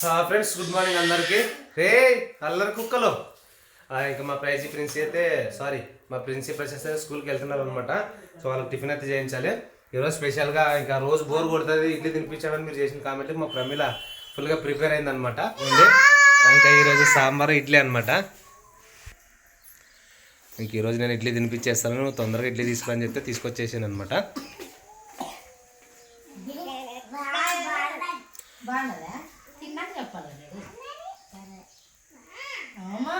Friends good morning అందరికి. రే అల్లరి కుక్కలు. ఆ, ఇంకా మా ప్రైజ్ ప్రిన్సి అయితే సారీ మా ప్రిన్సిపల్ అయితే స్కూల్కి వెళ్తున్నారు అనమాట సో వాళ్ళకి టిఫిన్ అయితే చేయించాలి. ఈరోజు స్పెషల్గా ఇంకా రోజు బోర్ కొడుతుంది ఇడ్లీ తినిపించామని మీరు చేసిన కామెంట్ మా ప్రమిళ ఫుల్గా ప్రిపేర్ అయిందనమాట ఉంది. ఇంకా ఈరోజు సాంబార్ ఇడ్లీ అనమాట ఇంక ఈరోజు నేను ఇడ్లీ తినిపించేస్తాను నువ్వు తొందరగా ఇడ్లీ తీసుకుని చెప్తే తీసుకొచ్చేసాను అనమాట అమ్మా.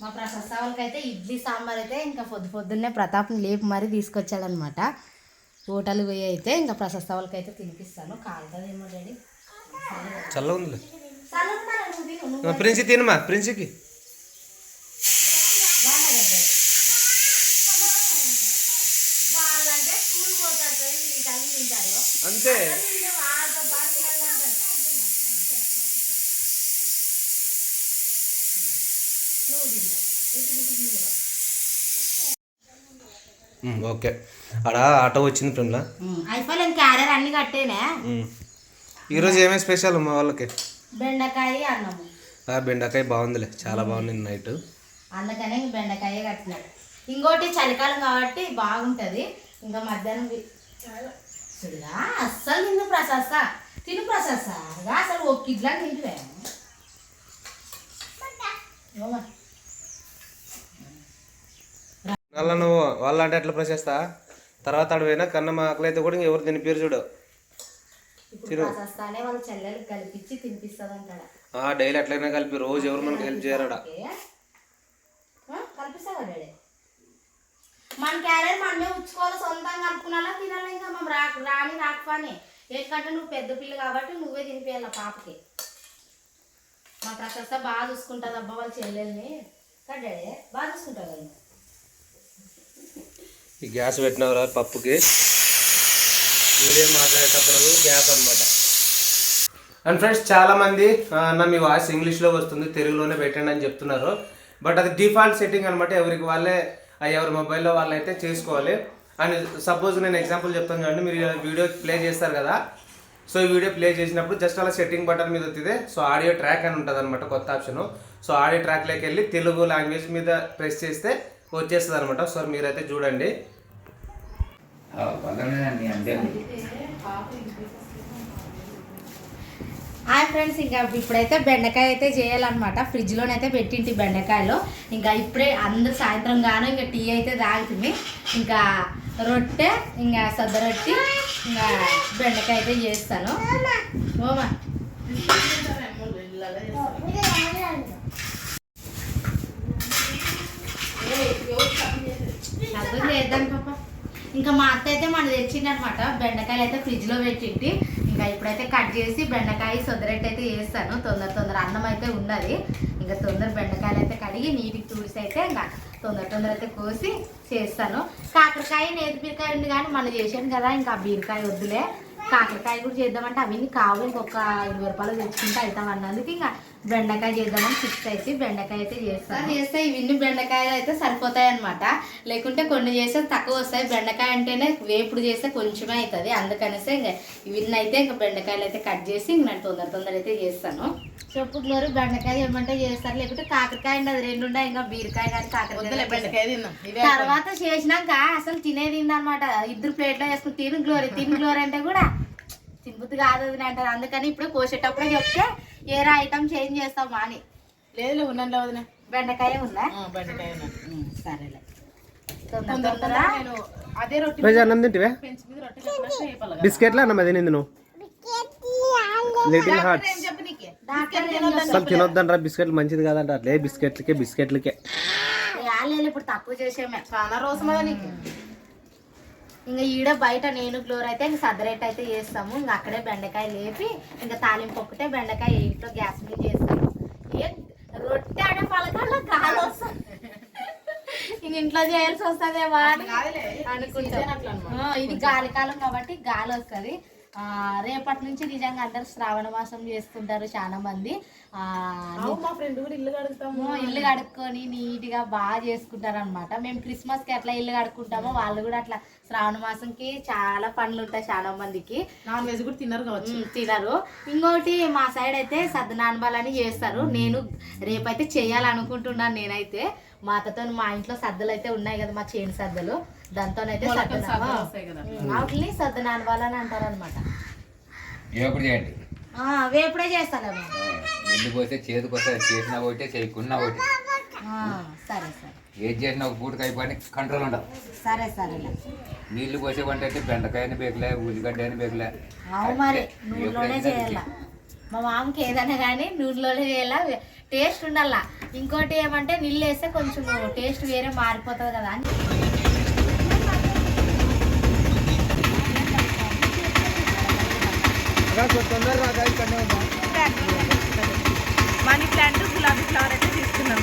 మా ప్రసాద్ సావులకి అయితే ఇడ్లీ సాంబార్ అయితే ఇంకా పొద్దు పొద్దున్నే ప్రతాప్ని లేపి మరీ తీసుకొచ్చాడనమాట. హోటల్ పోయి అయితే ఇంకా ప్రసాద్ సావులకి అయితే తినిపిస్తాను. కాలుతుందేమో డాడీ. చల్ల ఉందిలే ప్రిన్సి తినమా ప్రిన్సికి. బాగున్నదా డాడీ? వాళ్ళంటే స్కూల్ పోతారు friends, ఈ టైం తింటారు అంతే వీళ్ళు వాళ్ళతో పాటు పిల్లలు అంటారు. నువ్వు తిను. ఉమ్, ఓకే. ఆడ ఆటో వచ్చింది క్యారియర్ అన్ని కట్టేనే. ఈరోజు ఏమేమి స్పెషల్ మా వాళ్ళకి? బెండకాయ అన్నము. ఆ బెండకాయ బాగుందిలే. చాలా బాగుంది నైట్. అందుకనే బెండకాయ కట్టినాడు ఇంకోటి చలికాలం కాబట్టి బాగుంటది. ఇంకా మధ్యాహ్నం చూడుగా అస్సలు తిను ప్రశస్త తిను ప్రశస్త అసలు ఒక కిడ్లా తింటువే ఏమో. అలా నువ్వు వాళ్ళ అంటే ఎట్లా ప్రశస్తా తర్వాత ఆడు పోయినా కన్న మా ఆకలి అయితే కూడా ఎవరు చూడు కలిపించి తినిపిస్తుంది అంటాడు ఆ డైలీ అట్లయినా కలిపి రోజు ఎవరు మనకి హెల్ప్ చేయరాడా? మన క్యారెట్ మనమే ఉంచుకోవాలి సొంతంగా కలుపుకున్నా తినాలి ఇంకా? మనం రా రాని రాకపోని ఎందుకంటే నువ్వు పెద్ద పిల్ల కాబట్టి నువ్వే తినిపించాలి పాపకి. మా ప్రశస్త బాగా చూసుకుంటుంది అబ్బా వాళ్ళ చెల్లెల్ని. కదా డాడీ బాగా చూసుకుంటావు కదా? ఈ గ్యాస్ పెట్టినవరా పప్పుకి. వీడియో మాట్లాడేటప్పుడు గ్యాస్ అనమాట అండ్ ఫ్రెండ్స్ చాలామంది నా మీ వాయిస్ ఇంగ్లీష్లో వస్తుంది తెలుగులోనే పెట్టండి అని చెప్తున్నారు. బట్ అది డిఫాల్ట్ సెట్టింగ్ అనమాట ఎవరికి వాళ్ళే ఎవరి మొబైల్లో వాళ్ళైతే చేసుకోవాలి. అండ్ సపోజ్ నేను ఎగ్జాంపుల్ చెప్తాను చూడండి మీరు వీడియో ప్లే చేస్తారు కదా. సో ఈ వీడియో ప్లే చేసినప్పుడు జస్ట్ అలా సెట్టింగ్ బటన్ మీద వస్తుంది సో ఆడియో ట్రాక్ అని ఉంటుంది అనమాట కొత్త ఆప్షన్. సో ఆడియో ట్రాక్లోకి వెళ్ళి తెలుగు లాంగ్వేజ్ మీద ప్రెస్ చేస్తే వచ్చేస్తుంది అనమాట సో మీరైతే చూడండి. అంతే హాయ్ ఫ్రెండ్స్ ఇంకా ఇప్పుడైతే బెండకాయ అయితే చేయాలన్నమాట. ఫ్రిడ్జ్లోనైతే పెట్టింటి బెండకాయలు. ఇంకా ఇప్పుడే అందరు సాయంత్రం గాను ఇంకా టీ అయితే తాగుతుంది. ఇంకా రొట్టె ఇంకా సద్ద రొట్టి ఇంకా బెండకాయ అయితే చేస్తాను. ఓమా. అర్థం చేద్దాం పాప. ఇంకా మా అత్త అయితే మన తెచ్చిండనమాట. బెండకాయలు అయితే ఫ్రిడ్జ్లో పెట్టింటి. ఇంకా ఇప్పుడైతే కట్ చేసి బెండకాయ సొదరెట్టు అయితే చేస్తాను. తొందర తొందర అన్నం అయితే ఉన్నది. ఇంకా తొందర బెండకాయలు అయితే కడిగి నీటికి తుడిసి అయితే ఇంకా తొందర తొందర అయితే కోసి చేస్తాను. కాకరకాయ నేతి బీరకాయ ఉంది కానీ మనం చేసాను కదా ఇంకా బీరకాయ వద్దులే. కాకరకాయ కూడా చేద్దామంటే అవన్నీ కావు. ఇంకొక ఇరవై రూపాయలు తెచ్చుకుంటే అవుతాం అన్నందుకు. ఇంకా బెండకాయ చేద్దామని ఫిక్స్ అయితే బెండకాయ అయితే చేస్తాను. చేస్తే ఇవన్నీ బెండకాయలు అయితే సరిపోతాయి అనమాట లేకుంటే కొన్ని చేస్తే తక్కువ వస్తాయి. బెండకాయ అంటేనే వేపుడు చేస్తే కొంచెమే అవుతుంది అందుకనేసి ఇంకా ఇవన్నీ అయితే ఇంకా బెండకాయలు అయితే కట్ చేసి ఇంక నేను తొందర తొందర అయితే చేస్తాను. చెప్పుకున్నారు బెండకాయ ఏమంటే చేస్తారు. లేకుంటే కాకరకాయ ఉండదు రెండు ఉన్నాయి ఇంకా బీరకాయ కానీ కాకరకాయ బెండకాయ తర్వాత చేసినాక అసలు తినేది అనమాట ఇద్దరు ప్లేట్లో వేసుకుని తిను గ్లోరీ తిను గ్లోరీ అంటే కూడా తినబుద్ధి కాదు అది అంటారు. అందుకని ఇప్పుడు కోసేటప్పుడే చెప్తే ఏరా ఐటమ్ చేంజ్ చేస్తామా అని లేదు ఉన్నాను వదిన. బెండకాయ ఉందా? బెండకాయ సరేలే. అదే రొట్టె అన్నం తింటివే. బిస్కెట్లా అన్నం అది నింది నువ్వు లిటిల్ హార్ట్స్ అసలు తినొద్దంటారా బిస్కెట్లు మంచిది కాదంట అట్లే బిస్కెట్లకే బిస్కెట్లకే. ఇప్పుడు తక్కువ చేసేమే. చాలా రోజు ఇంకా ఈడ బయట నేను గ్లోర్ అయితే ఇంక సదరేట్ అయితే చేస్తాము. ఇంకా అక్కడే బెండకాయ లేపి ఇంకా తాలింపు ఒక్కటే బెండకాయ ఇంట్లో గ్యాస్ మీద చేస్తాము ఏ రొట్టె ఆడే పలకాల గాలి వస్తుంది. ఇంక ఇంట్లో చేయాల్సి వస్తుందేమో అని కాదులే. అనుకుంటా. ఆ, ఇది గాలి కాలం కాబట్టి గాలి వస్తుంది. రేపటి నుంచి నిజంగా అందరు శ్రావణ మాసం చేస్తుంటారు చాలా మంది. మా ఫ్రెండ్ కూడా ఇల్లు కడుగుతాము. మేము ఇల్లు కడుక్కొని నీట్గా బాగా చేసుకుంటారు అనమాట మేము క్రిస్మస్కి ఎట్లా ఇల్లు కడుక్కుంటామో వాళ్ళు కూడా అట్లా శ్రావణ మాసంకి చాలా పనులు ఉంటాయి చాలా మందికి. నాన్ వెజ్ కూడా తిన్నారు కావచ్చు. తినరు. ఇంకోటి మా సైడ్ అయితే సద్దనానబాలని చేస్తారు. నేను రేపైతే చేయాలనుకుంటున్నాను నేనైతే. మా అత్తతో మా ఇంట్లో సద్దలు అయితే ఉన్నాయి కదా మా చేను సద్దలు. దాంతోనైతే వాటిని సద్దనానబాలని అంటారు అనమాట ఏపుడు చేయండి? వేపుడే చేస్తాను ఇల్లు పోతే చేతికి వస్తుంది చేసిన ఒకటి చేయకున్నా ఒకటి సరే సరే. ఏది చేసినా ఒక పూటకి అయిపోయి కంట్రోల్ ఉండదు. సరే సరేలే నీళ్ళు పోసే వంట అంటే బెండకాయని బేకలే ఉల్లిగడ్డ అని బేకలే. అవు మరి. నూనెలోనే చేయాల. మా మామకి ఏదైనా కానీ నూనెలోనే చేయాల. టేస్ట్ ఉండాల. ఇంకోటి ఏమంటే నీళ్ళు వేస్తే కొంచెం టేస్ట్ వేరే మారిపోతుంది కదా అని. మనీ ప్లాంట్ గులాబీ ఫ్లవర్ అయితే తీసుకున్నాం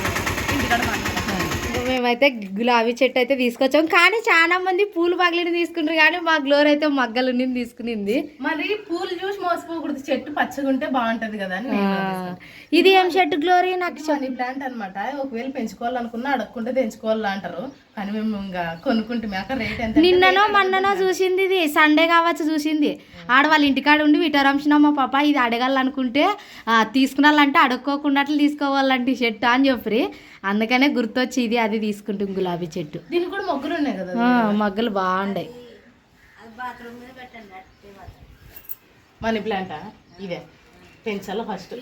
ఇంటికాడ మేమైతే గులాబీ చెట్టు అయితే తీసుకొచ్చాం. కానీ చాలా మంది పూలు పగిలిని తీసుకుంటారు కానీ మా గ్లోర్ అయితే మగ్గలు తీసుకునింది. మరి పూలు చూసి మోసపోకూడదు. చెట్టు పచ్చగా ఉంటే బాగుంటది కదా అని నేను తీసుకున్నా. ఇది ఏం చెట్టు గ్లోరీ? నాకు మనీ ప్లాంట్ అన్నమాట. ఒకవేళ పెంచుకోవాలనుకున్నా అడగకుండా తెంచుకోవాలా అంటారు. కానీ మేము ఇంకా కొనుక్కుంటే. అక్కడ రేట్ ఎంత? నిన్ననో మొన్ననో చూసింది ఇది. సండే కావచ్చు చూసింది. ఆడ వాళ్ళ ఇంటికాడ ఉండి విటరంశన మా పాప ఇది అడగాలనుకుంటే తీసుకున్నాలంటే అడుక్కోకుండా అట్లా తీసుకోవాలంటే ఈ చెట్టు అని చెప్పి. అందుకనే గుర్తొచ్చి ఇది అది తీసుకుంటాం గులాబీ చెట్టు. దీనికి కూడా మొగ్గులు ఉన్నాయి కదా ఆ, మగ్గలు బాగుండాయి. మనీ ప్లాంటా? ఇదే. పెంచాలి ఫస్ట్.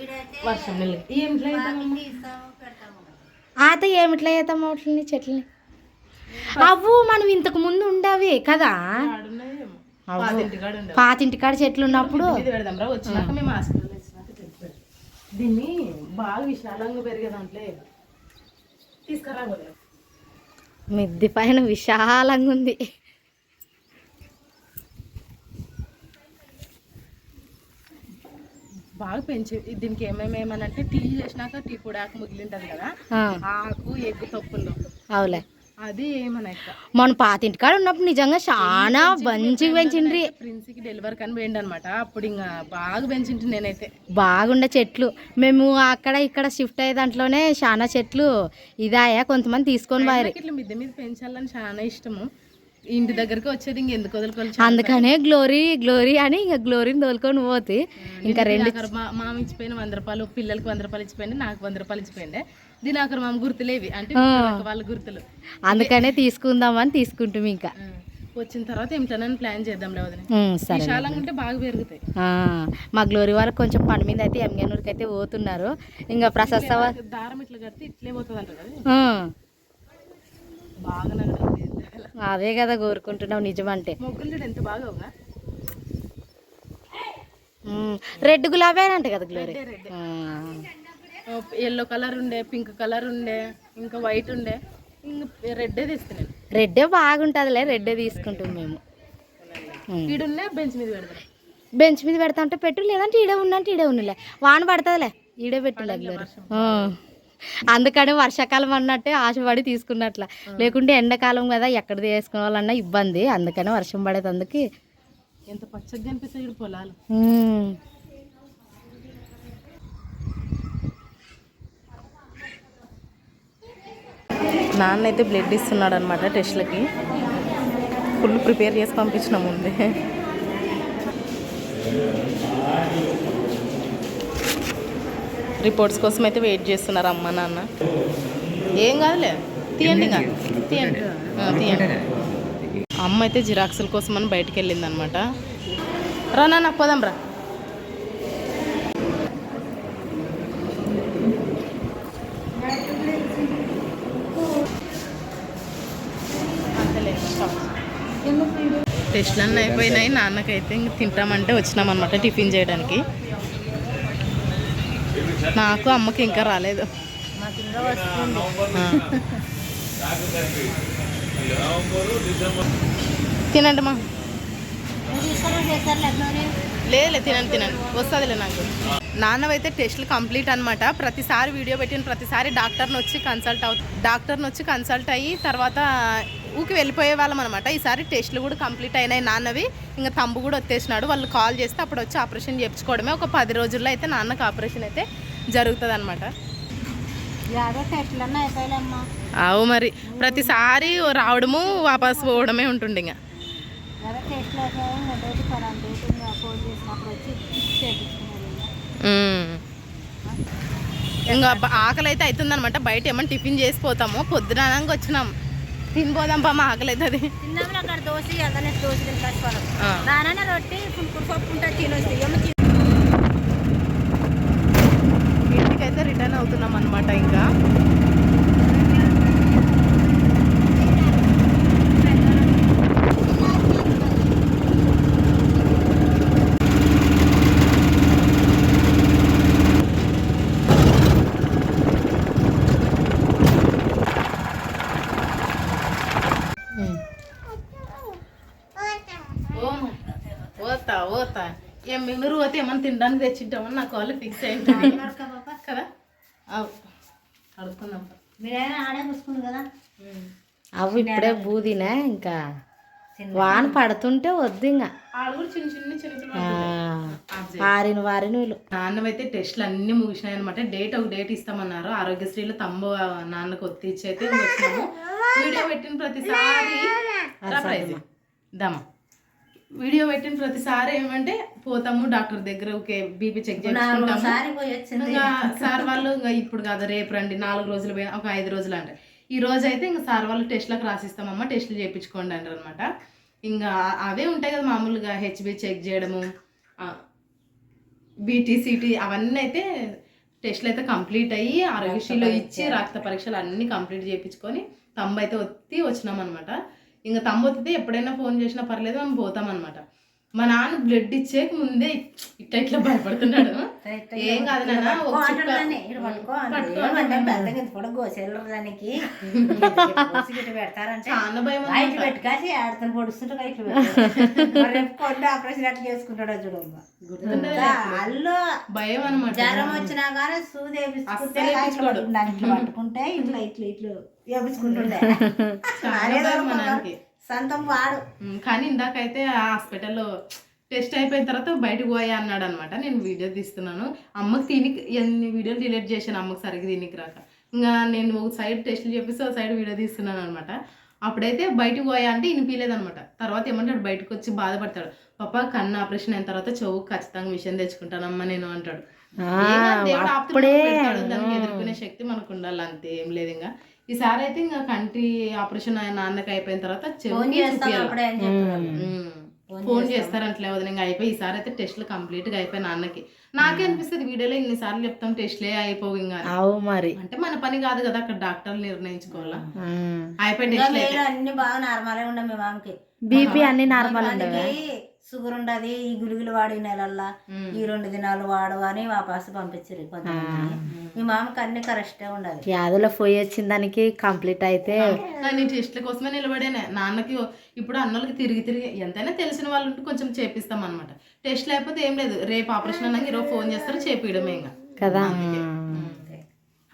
వర్షం ఏం ఆత ఏమిట్లా చేద్దాం వాటిని చెట్లని? అవ్వు మనం ఇంతకు ముందు ఉండవి కదా? ఉండే పాతింటికాడ చెట్లు ఉన్నప్పుడు. దీన్ని బాగా విశాలంగా పెరిగే దాంట్లో మిద్ది పైన విశాలంగా ఉంది. బాగా పెంచి దీనికి ఏమేమి ఏమనంటే టీ చేసినాక టీ పొడి ఆకు మిగిలింటది కదా ఆకు ఎగ్గు తప్పుల్లో. అవులే. అది మన పాతింటికాడ ఉన్నప్పుడు నిజంగా చాలా మంచిగా పెంచిండ్రి ప్రిన్స్కి డెలివరీ కని పోయిండు అనమాట అప్పుడు ఇంకా బాగా పెంచింటి నేనైతే. బాగుండే చెట్లు. మేము అక్కడ ఇక్కడ షిఫ్ట్ అయ్యే దాంట్లోనే చాలా చెట్లు ఇదాయా కొంతమంది తీసుకొని పోయారు. నాకు ఇట్లా మిద్దె మీద పెంచాలని చాలా ఇష్టము. ఇంటి దగ్గరికి వచ్చేది ఇంక ఎందుకు వదులుకోవాలి అందుకనే గ్లోరీ గ్లోరీ అని ఇంకా గ్లోరీని తోలుకొని పోతే ఇంకా రెండు మామ ఇచ్చిపోయిన వంద రూపాయలు పిల్లలకి వంద రూపాయలు ఇచ్చిపోయింది నాకు వంద రూపాయలు ఇచ్చిపోయింది. దినాకర్ మామ గుర్తులేవి అంటే వాళ్ళ గుర్తులు. అందుకనే తీసుకుందామని తీసుకుంటాం ఇంకా. వచ్చిన తర్వాత ఏమిటనని ప్లాన్ చేద్దాం సరే విశాలంగా ఉంటే బాగా పెరుగుతాయి. మా గ్లోరీ వాళ్ళకి కొంచెం పని మీద అయితే ఎంగనూరుకి అయితే పోతున్నారు. ఇంకా ప్రశస్త దారం ఇట్లా కడితే ఇట్లే పోతుంది అంటారు బాగా అదే కదా కోరుకుంటున్నావు నిజమంటే. ఎంత బాగా ఉమ్, రెడ్ గులాబేనంట కదా గ్లోరీ. ఎల్లో కలర్ ఉండే పింక్ కలర్ ఉండే ఇంకా వైట్ ఉండే. ఇంకా రెడ్డే తెస్తున్నాను రెడ్డే బాగుంటుందిలే రెడ్డే తీసుకుంటాం మేము. ఈడున్నే బెంచ్ మీద పెడతాం. బెంచ్ మీద పెడతా అంటే పెట్టు లేదంటే ఈడే ఉండంటే ఈడే ఉన్నలే వాన పడుతుందిలే ఈడే పెట్టులే గ్లోరీ. అందుకని వర్షాకాలం అన్నట్టే ఆశపడి తీసుకున్నట్ల. లేకుంటే ఎండాకాలం కదా ఎక్కడ తీసుకోవాలన్నా ఇబ్బంది. అందుకని వర్షం పడేటందుకు ఎంత పచ్చగా కనిపిస్తాయి ఇక్కడ పొలాలు. నాన్న అయితే బ్లడ్ ఇస్తున్నాడు అనమాట టెస్ట్లకి. ఫుల్ ప్రిపేర్ చేసి పంపించిన ముందే. రిపోర్ట్స్ కోసం అయితే వెయిట్ చేస్తున్నారు అమ్మ నాన్న. ఏం కాదులే తీయండి ఇంకా. తీయండి. తీయండి. అమ్మ అయితే జిరాక్సుల కోసం అని బయటికి వెళ్ళింది అనమాట రా నాన్న పోదాం రా. అంతలే స్టాప్. టెస్ట్లు అన్నీ అయిపోయినాయి నాన్నకైతే ఇంక తింటామంటే వచ్చినాం అనమాట టిఫిన్ చేయడానికి. నాకు అమ్మకి ఇంకా రాలేదు. ఆ. తినండి మా లేదు తినండి తినండి. వస్తుందిలే నాకు. నాన్నవైతే టెస్ట్లు కంప్లీట్ అనమాట ప్రతిసారి వీడియో పెట్టిన ప్రతిసారి డాక్టర్ని వచ్చి కన్సల్ట్ అవు డాక్టర్ని వచ్చి కన్సల్ట్ అయ్యి తర్వాత ఊకి వెళ్ళిపోయే వాళ్ళం అనమాట ఈసారి టెస్ట్లు కూడా కంప్లీట్ అయినాయి నాన్నవి. ఇంకా తంబు కూడా వచ్చేసినాడు. వాళ్ళు కాల్ చేస్తే అప్పుడు వచ్చి ఆపరేషన్ చేయించుకోవడమే. ఒక పది రోజుల్లో అయితే నాన్నకు ఆపరేషన్ అయితే జరుగుతుంది అనమాట అవు మరి. ప్రతిసారి రావడము వాపస్ పోవడమే ఉంటుండే ఇంకా ఇంకా. ఆకలి అయితే అవుతుందన్నమాట బయట ఏమన్నా టిఫిన్ చేసి పోతాము పొద్దునకి వచ్చినాం. తినిపోదాం పామ ఆకలి అవుతుంది దోశ దోశ రొట్టి అయితే రిటర్న్ అవుతున్నాం అనమాట ఇంకా. పోతా ఓతా ఓతా ఏం మిగులు పోతే ఏమన్నా తినడానికి తెచ్చింటామని నాకు వాళ్ళు ఫిక్స్ అయింది అవు. అడుగుతున్నాం మీరైనా ఆడే కూసుకుంది కదా. అవి ఇప్పుడే బూదినా ఇంకా? వాన పడుతుంటే వద్దు ఇంకా చిన్న చిన్న ఆరిన వారిన వీళ్ళు. నాన్నమైతే టెస్ట్లు అన్ని ముగిసినాయి అనమాట డేట్ ఒక డేట్ ఇస్తామన్నారు. ఆరోగ్యశ్రీలో తమ్ము నాన్నకు ఒత్తిచ్చి అయితే వచ్చినాము. వీడియో పెట్టిన ప్రతిసారి సర్ప్రైజ్ దమా వీడియో పెట్టిన ప్రతిసారి ఏమంటే పోతాము డాక్టర్ దగ్గర ఓకే బీపీ చెక్ చేసుకుంటాము. ఇంకా సార్ వాళ్ళు ఇంకా ఇప్పుడు కాదు రేపు రండి నాలుగు రోజులు పోయినా ఒక ఐదు రోజులు అంటే. ఈ రోజు అయితే ఇంకా సార్ వాళ్ళు టెస్ట్లకు రాసిస్తామమ్మా టెస్టులు చేయించుకోండి అంటారు అనమాట ఇంకా అవే ఉంటాయి కదా మామూలుగా హెచ్బి చెక్ చేయడము బీటీసీటీ అవన్నీ అయితే టెస్ట్లు అయితే కంప్లీట్ అయ్యి ఆరోగ్యశ్రీలో ఇచ్చి రక్త పరీక్షలు అన్నీ కంప్లీట్ చేయించుకొని తమ్ము అయితే ఒత్తి వచ్చినాం అనమాట ఇంకా తమ్ముతుంది ఎప్పుడైనా ఫోన్ చేసినా పర్లేదు మేము పోతామన్నమాట. మా నాన్న బ్లడ్ ఇచ్చేకి ముందే ఇట్లా ఇట్లా భయపడుతున్నాడు. ఏం కాదు నాన్న చాలా భయం. పెట్టుకాసి ఆడతను పొడుస్తుంటే కొండ ఆపరేషన్ అట్లా చేసుకుంటాడో చూడమ్మా అల్లు భయం అనమాట జ్వరం వచ్చినా కానీ సూది వేపించుకుంటే అస్సలు ఇట్లా పట్టుకుంటే ఇట్లా ఇట్లా ఇట్లా వేపించుకుంటుండే. సొంతం వాడు. కానీ ఇందాకైతే ఆ హాస్పిటల్లో టెస్ట్ అయిపోయిన తర్వాత బయటకు పోయా అన్నాడు అనమాట నేను వీడియో తీస్తున్నాను. అమ్మకి తినికి ఎన్ని వీడియోలు డిలీట్ చేశాను అమ్మకి సరిగ్గా తినికి రాక. ఇంకా నేను ఒక సైడ్ టెస్ట్లు చెప్పేసి ఒక సైడ్ వీడియో తీస్తున్నాను అనమాట. అప్పుడైతే బయటకు పోయా అంటే వినిపించలేదు అనమాట తర్వాత ఏమంటాడు? బయటకు వచ్చి బాధపడతాడు. పాప కన్ను ఆపరేషన్ అయిన తర్వాత చెవు ఖచ్చితంగా మిషన్ తెచ్చుకుంటానమ్మా నేను అంటాడు. దేవుడు. దానికి ఎదుర్కొనే శక్తి మనకు ఉండాలి అంతే ఏం లేదు ఇంకా. ఈసారి అయితే ఇంకా కంటి ఆపరేషన్ ఆయన నాన్నకి అయిపోయిన తర్వాత ఫోన్ చేస్తారంటలే వదిన ఇంకా అయిపోయి ఈసారి అయితే టెస్ట్లు కంప్లీట్గా అయిపోయి నాన్నకి. నాకే అనిపిస్తుంది వీడియోలో ఇన్నిసార్లు చెప్తాం టెస్ట్లే అయిపోవు ఇంకా. అవు మరి. అంటే మన పని కాదు కదా అక్కడ డాక్టర్లు నిర్ణయించుకోవాలా. అయిపోయి అన్ని బాగా నార్మలే ఉండే మీ మామకి. బీపీ అన్ని నార్మల్ ఉండవు? షుగర్ ఉండదు ఈ గుళికలు వాడి నెలల్లా ఈ రెండు దినాలు వాడు అని వాపస్ పంపించారు కొంతమంది. మీ మామకి అన్ని కరెక్టే ఉండాలి. వ్యాధుల పోయి వచ్చిన దానికి కంప్లీట్ అయితే నేను టెస్ట్ల కోసమే నిలబడేనే. నాన్నకి ఇప్పుడు అన్నోళ్ళకి తిరిగి తిరిగి ఎంతైనా తెలిసిన వాళ్ళు ఉంటే కొంచెం చేపిస్తాం అనమాట టెస్ట్ లేకపోతే ఏం లేదు. రేపు ఆపరేషన్ అన్నాక ఈరోజు ఫోన్ చేస్తారు చేపియడమే ఇంకా. కదా?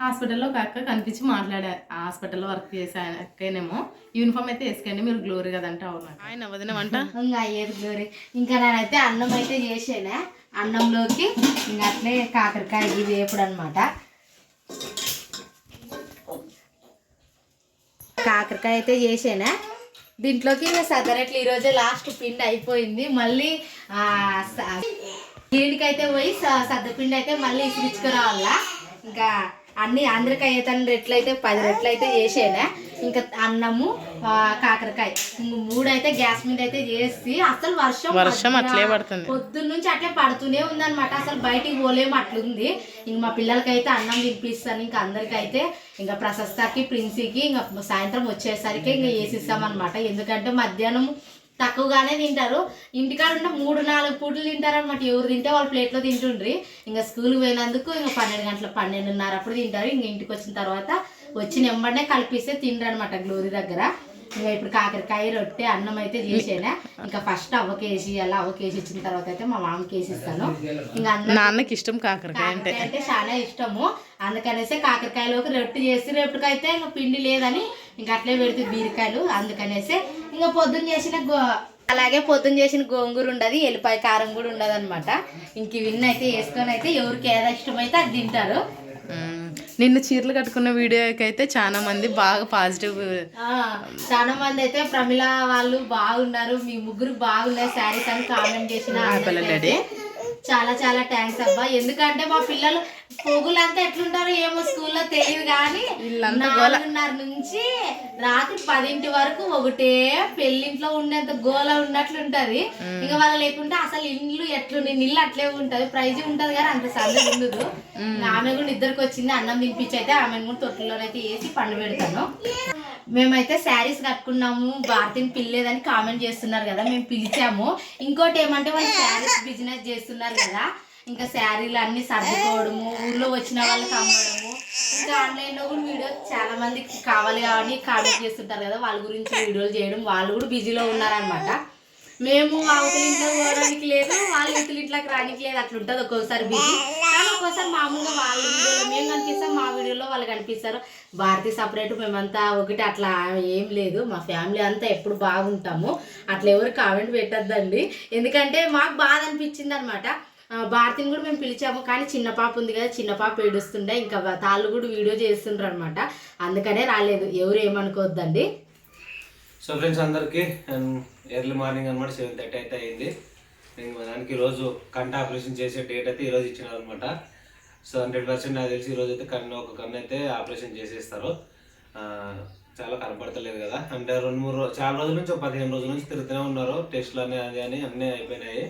హాస్పిటల్లో ఒక అక్క కనిపించి మాట్లాడా ఆ హాస్పిటల్లో వర్క్ చేసే అక్కనేమో యూనిఫామ్ అయితే వేసుకోండి మీరు గ్లోరీ కదంటే అవును ఆయన వదిన వంట? ఇంకా అయ్యేది గ్లోరీ? ఇంకా నేనైతే అన్నం అయితే చేసేనా? అన్నంలోకి ఇంకా అట్లే కాకరకాయ ఇవి వేపుడు అనమాట కాకరకాయ అయితే చేసేనా? దీంట్లోకి ఇంకా సదరట్లు ఈరోజే లాస్ట్ పిండి అయిపోయింది. మళ్ళీ దీనికైతే పోయి స- సద్దపిండి అయితే మళ్ళీ ఇసురుచుకురావాలా ఇంకా అన్ని అందరికి అయ్యేతన్ని రెట్లు అయితే పది రెట్లు అయితే చేసేనా ఇంకా అన్నము కాకరకాయ. ఇంక మూడు అయితే గ్యాస్ మీద అయితే చేసి అసలు వర్షం వర్షం అట్లే పడుతుంది. పొద్దున్న నుంచి అట్లే పడుతూనే ఉందన్నమాట. అసలు బయటికి పోలేము అట్లుంది. ఇంక మా పిల్లలకైతే అన్నం తినిపిస్తాను. ఇంకా అందరికైతే ఇంకా ప్రశస్తకి ప్రిన్సీకి ఇంకా సాయంత్రం వచ్చేసరికి ఇంకా వేసిస్తామన్నమాట. ఎందుకంటే మధ్యాహ్నం తక్కువగానే తింటారు. ఇంటికాడ ఉంటే మూడు నాలుగు పూటలు తింటారనమాట ఎవరు తింటే వాళ్ళ ప్లేట్లో తింటుండ్రి. ఇంకా స్కూల్కి పోయినందుకు ఇంకా పన్నెండు గంటల పన్నెండున్నర అప్పుడు తింటారు. ఇంక ఇంటికి వచ్చిన తర్వాత వచ్చి నెంబడినే కలిపిస్తే తిండ్రు అనమాట గ్లోరీ దగ్గర. ఇంకా ఇప్పుడు కాకరకాయ రొట్టె అన్నం అయితే చేసేనా. ఇంకా ఫస్ట్ అవ్వకేసి అలా అవ్వకేసి ఇచ్చిన తర్వాత అయితే మా మామకి వేసి ఇస్తాను ఇంకా నాన్నకి ఇష్టం కాకరకాయ అంటే. అంటే చాలా ఇష్టము. అందుకనేసి కాకరకాయలోకి రొట్టె చేసి రేపటికైతే ఇంకా పిండి లేదని ఇంకా అట్లే పెడుతుంది బీరకాయలు. అందుకనేసి ఇంకా పొద్దున్న చేసిన గో అలాగే పొద్దున్న చేసిన గోంగూర ఉండదు ఎల్లిపాయ కారం కూడా ఉండదు అనమాట ఇంక ఇవన్నీ అయితే వేసుకొని అయితే ఎవరికి ఏదో ఇష్టమైతే అది తింటారు. నిన్న చీరలు కట్టుకున్న వీడియోకి అయితే చాలా మంది బాగా పాజిటివ్ చాలా మంది అయితే ప్రమిళ వాళ్ళు బాగున్నారు మీ ముగ్గురు బాగున్నాయి శారీస్ అని కామెంట్ చేసిన చాలా చాలా థ్యాంక్స్ అబ్బా. ఎందుకంటే మా పిల్లలు పోగులంతా ఎట్లుంటారో ఏమో స్కూల్లో తెలియదు కానీ నాలుగున్నర నుంచి రాత్రి పదింటి వరకు ఒకటే పెళ్ళింట్లో ఉండేంత గోల ఉన్నట్లుంటది. ఇంకా వాళ్ళు లేకుంటే అసలు ఇండ్లు ఎట్లుంది ఇల్లు అట్లే ఉంటది ప్రైజ్ ఉంటది కానీ అంత సందు ఉండదు. ఆమె కూడా ఇద్దరికి వచ్చింది అన్నం తినిపించి అయితే ఆమెను కూడా తొట్టులోనైతే వేసి పండు పెడతాను. మేమైతే శారీస్ కట్టుకున్నాము భారతిని పిల్లేదని కామెంట్ చేస్తున్నారు కదా మేము పిలిచాము. ఇంకోటి ఏమంటే వాళ్ళు శారీస్ బిజినెస్ చేస్తున్నారు కదా ఇంకా శారీలు అన్ని సర్దుకోవడము ఊళ్ళో వచ్చిన వాళ్ళకి అమ్మడము. ఇంకా ఆన్లైన్లో కూడా వీడియో చాలా మందికి కావాలి కాబట్టి కామెంట్ చేస్తుంటారు కదా వాళ్ళ గురించి వీడియోలు చేయడం వాళ్ళు కూడా బిజీలో ఉన్నారనమాట మేము అవతల ఇంట్లో పోవడానికి లేదు వాళ్ళ ఇతల ఇంట్లోకి రానికి లేదు అట్లా ఉంటుంది ఒక్కోసారి బిజీ కానీ ఒక్కోసారి మామూలుగా వాళ్ళ వీడియోలో మేము కనిపిస్తాం మా వీడియోలో వాళ్ళు కనిపిస్తారు. భారతి సపరేట్ మేమంతా ఒకటి అట్లా ఏం లేదు. మా ఫ్యామిలీ అంతా ఎప్పుడు బాగుంటాము. అట్లా ఎవరు కామెంట్ పెట్టద్దండి. ఎందుకంటే మాకు బాధ అనిపించింది అనమాట భారతిని కూడా మేము పిలిచాము. కానీ చిన్న పాప ఉంది కదా చిన్న పాప ఏడుస్తుండే. ఇంకా తాళ్ళు కూడా వీడియో చేస్తుండ్రు అనమాట అందుకనే రాలేదు. ఎవరు ఏమనుకోవద్దండి సో ఫ్రెండ్స్ అందరికీ um, ఎర్లీ మార్నింగ్ అనమాట సెవెన్ థర్టీ అయితే అయింది. నేను మా దానికి ఈరోజు కంట ఆపరేషన్ చేసే డేట్ అయితే ఈరోజు ఇచ్చినారు అనమాట సో హండ్రెడ్ పర్సెంట్ నాకు తెలిసి ఈరోజు అయితే కన్ను ఒక కన్ను అయితే ఆపరేషన్ చేసేస్తారు. చాలా కనపడతలేదు కదా. అంటే రెండు మూడు రోజు చాలా రోజుల నుంచి ఒక పదిహేను రోజుల నుంచి తిరుగుతూనే ఉన్నారు. టెస్ట్లు అని అది అని అన్నీ అయిపోయినాయి.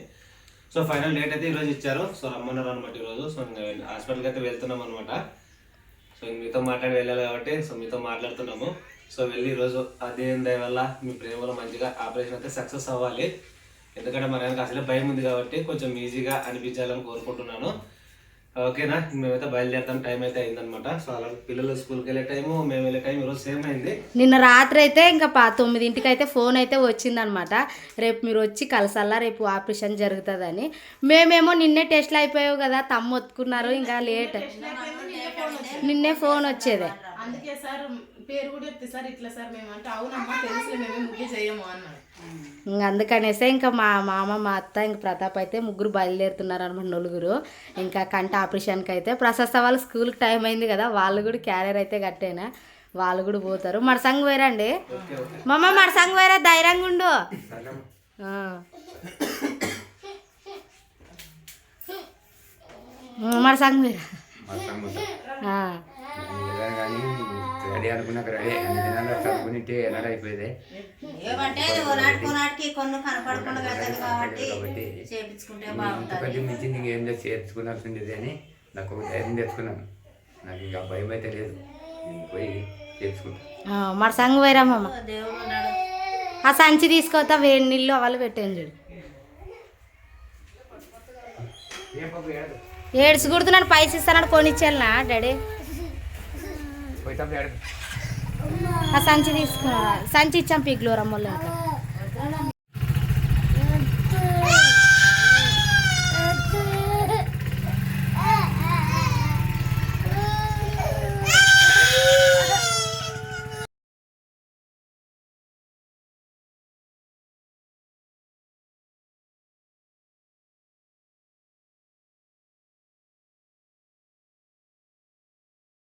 సో ఫైనల్ డేట్ అయితే ఈరోజు ఇచ్చారు. సో రమ్మన్నారు అనమాట ఈరోజు. సో హాస్పిటల్కి అయితే వెళ్తున్నాం అనమాట సో మీతో మాట్లాడి వెళ్ళాలి కాబట్టి సో మీతో మాట్లాడుతున్నాము. సో వెళ్ళి ఈరోజు దయ వల్ల మీ ప్రేమలో మంచిగా ఆపరేషన్ అయితే సక్సెస్ అవ్వాలి. ఎందుకంటే మన అసలే భయం ఉంది కాబట్టి కొంచెం ఈజీగా అనిపించాలని కోరుకుంటున్నాను. ఓకేనా? మేమైతే బయలుదేరుతాం. టైం అయితే అయిందనమాట సో అలాగే పిల్లలు స్కూల్కి వెళ్ళే టైము మేము వెళ్ళే టైం ఈరోజు సేమ్ అయింది. నిన్న రాత్రి అయితే ఇంకా తొమ్మిదింటికి అయితే ఫోన్ అయితే వచ్చిందనమాట రేపు మీరు వచ్చి కలసల్లా రేపు ఆపరేషన్ జరుగుతుందని. మేమేమో నిన్నే టెస్ట్లు అయిపోయావు కదా తమ్ము ఒత్తుకున్నారు ఇంకా లేట్. నిన్నే ఫోన్ వచ్చేదే. అందుకే సార్ పేరు కూడా చెప్తే సార్ ఇట్లా సార్ మేము అంటే అవునమ్మా తెలుసులే మేము ముగ్గురు చేయము అన్నాడు. ఇంక అందుకనేసే ఇంకా మా మామ మా అత్త ఇంక ప్రతాప్ అయితే ముగ్గురు బయలుదేరుతున్నారు అనమాట నలుగురు. ఇంకా కంట ఆపరేషన్కి అయితే ప్రశస్త వాళ్ళు స్కూల్కి టైం అయింది కదా వాళ్ళు కూడా క్యారియర్ అయితే కట్టేనా? వాళ్ళు కూడా పోతారు. మన సంఘ వేరండి మమ్మ మన సంఘ వేరే ధైర్యంగా ఉండు. మన సంఘ వేరే అనుకున్నాక రెడీ అన్ని దినాలు చదువుకుంటే ఎలాగ అయిపోయేది? కాబట్టి కాబట్టి చేపించుకుంటే ఇంతకంటే మించి నీకు ఏం చేసి చేర్చుకున్నాల్సిండేది అని నాకు ఒక ధైర్యం తెచ్చుకున్నాను. నాకు ఇంకా భయం అయితే లేదు. నేను పోయి చేర్చుకుంటాను ఆ, మన దేవుడు ఉన్నాడు. ఆ సంచి తీసుకోతా వేడి నీళ్ళు వాళ్ళు పెట్టాను చూడు. ఏడ్స్ కుడుతున్నాడు పైసలు ఇస్తానని కొనిచ్చాను డాడీ. సంచి తీసుకున్నా. సంచి ఇచ్చాం పీక్లోరమ్మోళ్ళు ఇంకా